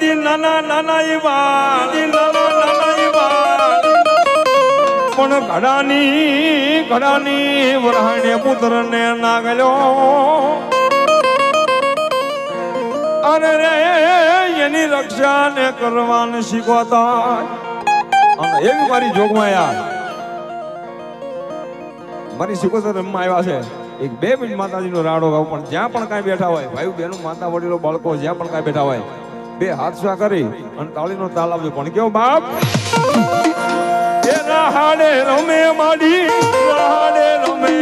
દી નાના નાના એવા દી નાના નાના ઈ પણ ઘડાની ઘડાની વરાણે પુત્રને નાગલ્યો અરે રે, એની રક્ષા ને કરવાને શીખવતા. અને એવી મારી જોગમાયા મારી શીખવતા રમવા આવ્યા છે. એક બે મિનિટ માતાજીનો રાડો ગાવ, પણ જ્યાં પણ કાંઈ બેઠા હોય ભાઈ બહેનો માતા વડીલો બાળકો, જ્યાં પણ કાંઈ બેઠા હોય બે હાથ સ્વા કરી અને તાળીનો તાલ આપજો પણ કેવો બાપ? એ હાડે રમે માડી હાડે રમે.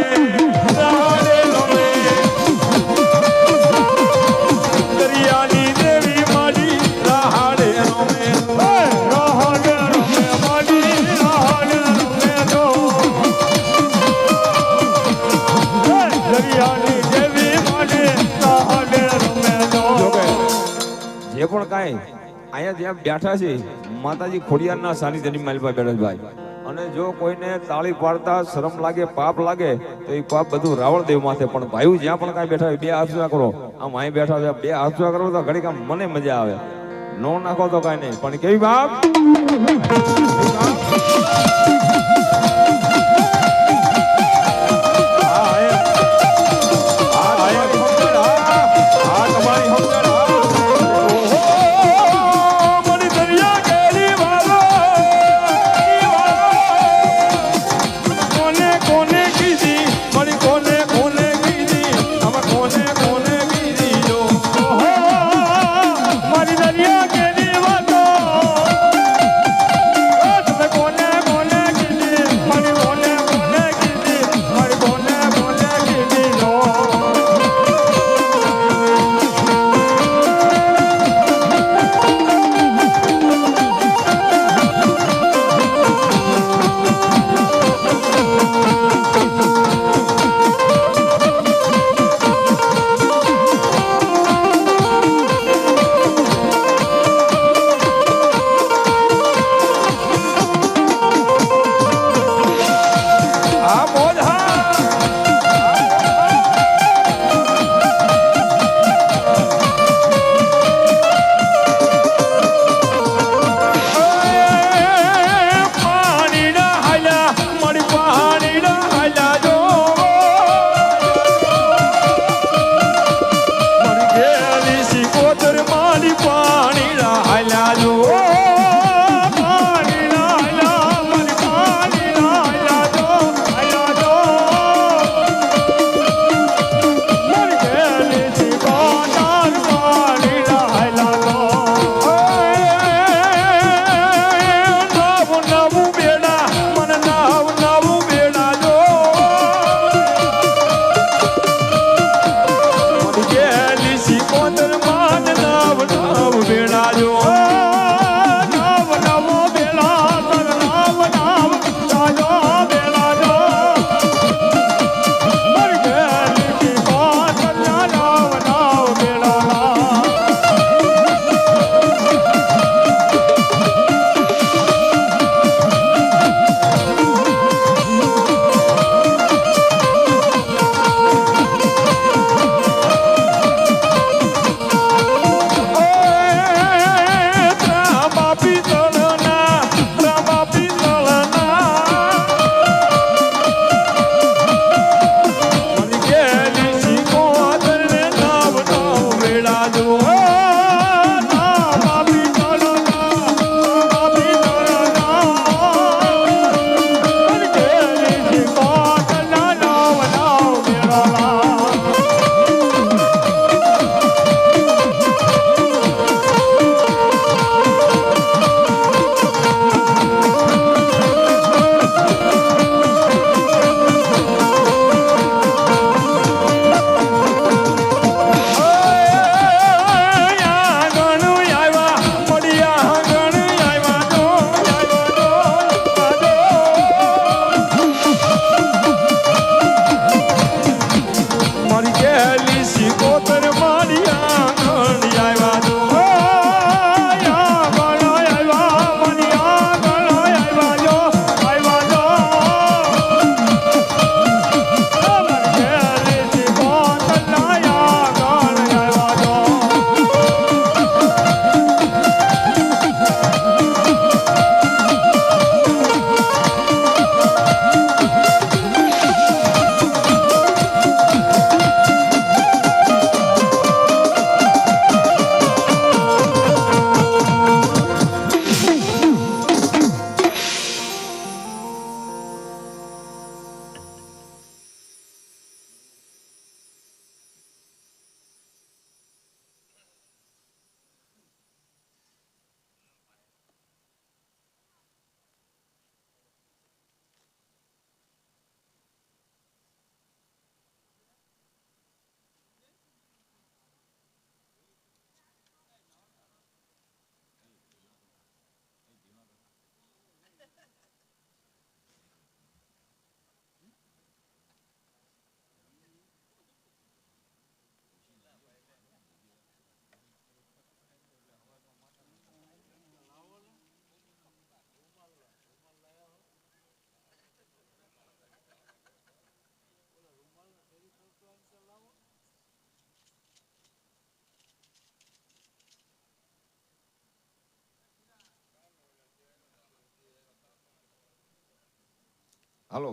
અહીંયા બેઠા છે. માતાજી ખોડિયારના સાનિધ્યની માલપા બેઠા ભાઈ. અને જો કોઈને તાળી પાડતા શરમ લાગે, પાપ લાગે, તો એ પાપ બધું રાવણ દેવ માથે. પણ ભાઈ જ્યાં પણ કાંઈ બેઠા હોય, બે હાથ ઊંચા કરો. આમ અહીં બેઠા છે, બે હાથ ઊંચા કરો તો ઘડીક આમ મને મજા આવે. નો નાખો તો કાંઈ નહીં. પણ કેવી બાપ? માન હાલો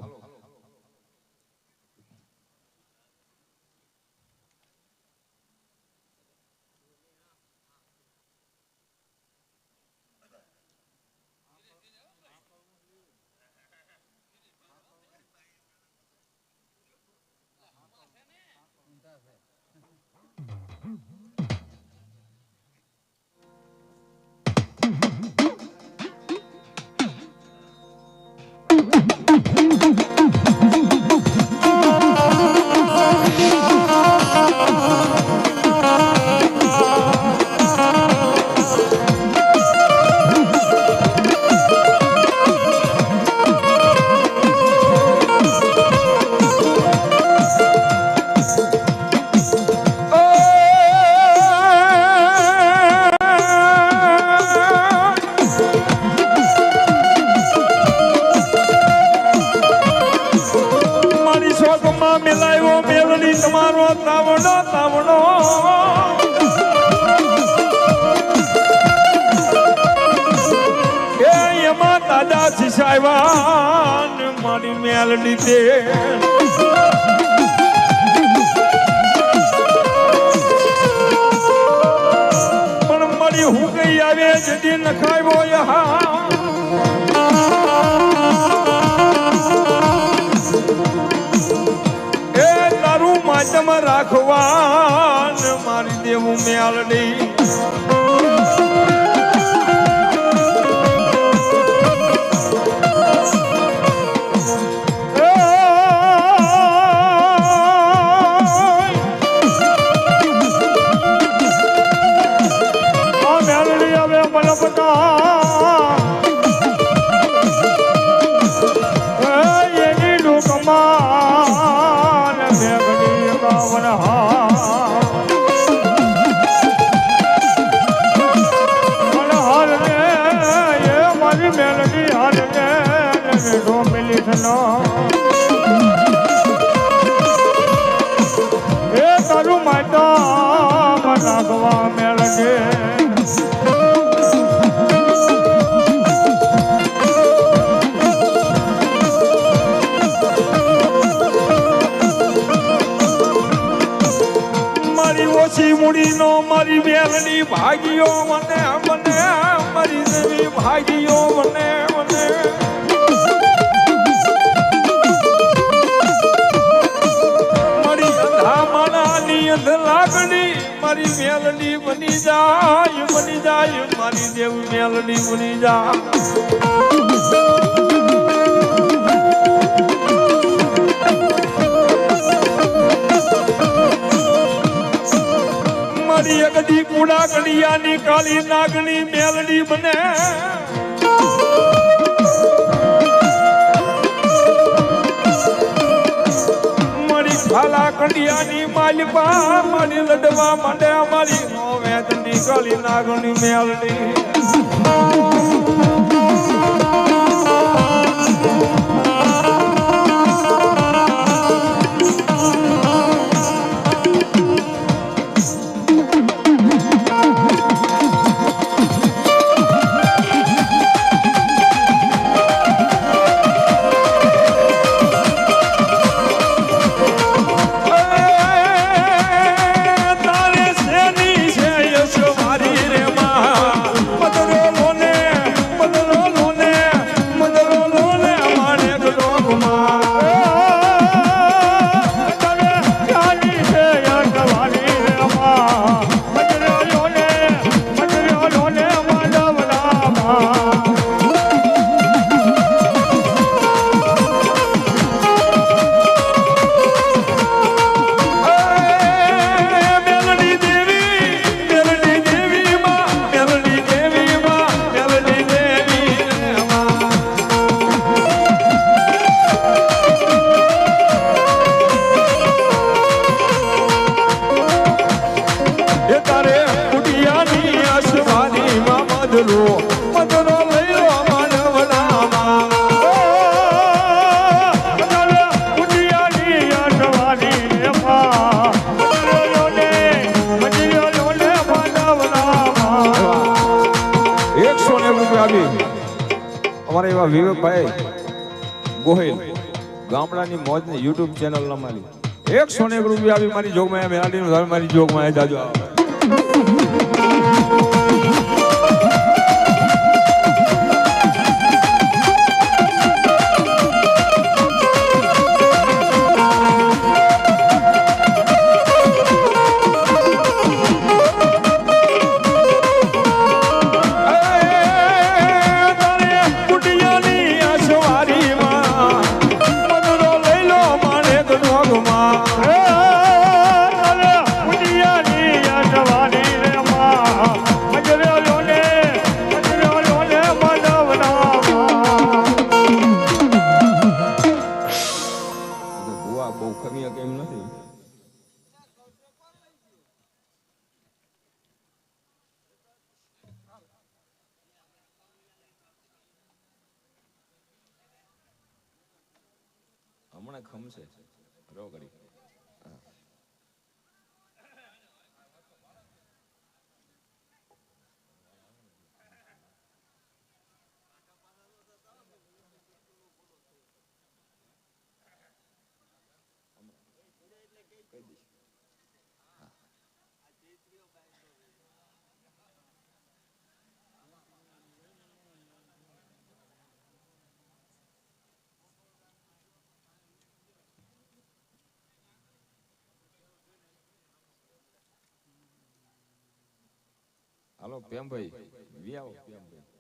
આવે જડી નખાવ્યો હા એ તારું માધ્યમ રાખવા મારી દેવું મેલડી માતા મેળગે મારી ઓછી મૂડીનો મારી બેલની ભાગીઓ મને મને મારી દેવી મને મને. મારી મેલડી બની જાય બની જાય, મારી દેવ મેલડી બની જાય. મારી અગડી કુડા કડિયાની કાળી નાગણી મેલડી બને. ખાલા કડિયાની માલિકા મારી લડવા માટે અમારી નો વેદની કાળી નાગણી મેલડી. મધરો એકસો ને રૂપિયા આપી અમારા એવા વિવેકભાઈ ગોહિલ ગામડાની મોજની યુટ્યુબ ચેનલ અમારી એકસો ને એક રૂપિયા આવી મારી જોગમાં ઘર મારી જોગમાં જાજો આવે હમણાં ખમશે. રો કરી હાલો પ્રેમભાઈ વી આવો પ્રેમભાઈ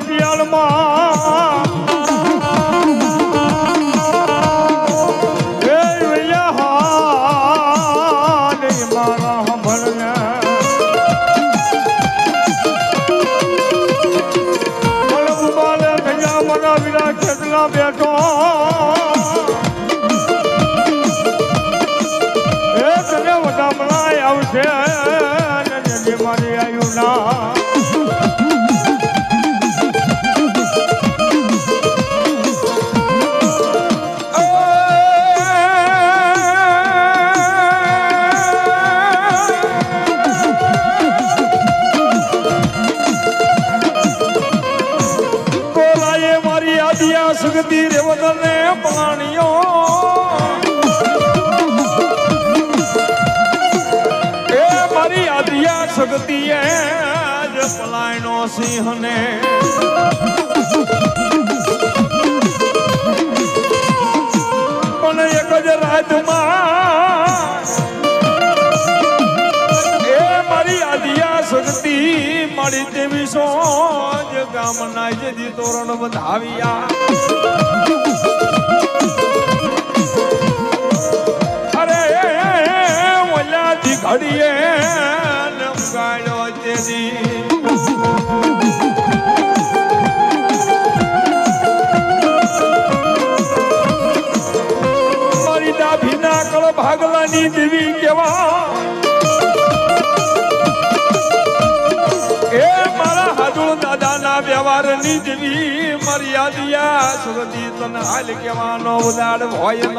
બેઠો સિંહને. પણ એક જ રાજમાં મારી આદિયા શક્તિ મારી તેવી સોજ ગામના જદી તોરણ વધાવ્યા અરે, ઓલાથી ઘડીએ નમગાડ્યો ભાગવાની દેવી કેવા? એ મારા હાજુ દાદાના વ્યવહારની દેવી મર્યાદિયા સુરતી તન હાલ કેવાનો ઉદાડ હોય ન.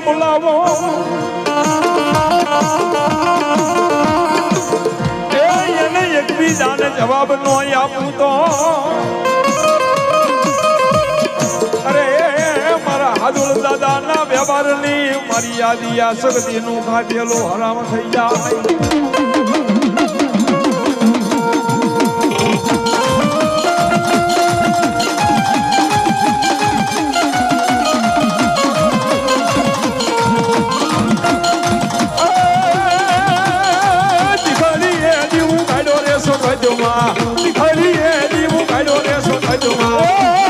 બોલાવો એને એકબીજાને જવાબ નો આપું તો અરે મારા હાદુલ દાદાના વ્યવહારની મારી આદિયા શક્તિનું ખાધેલું હરામ થઈ જાય કજમાં દીકરીએ દીવું કાઢો રે સો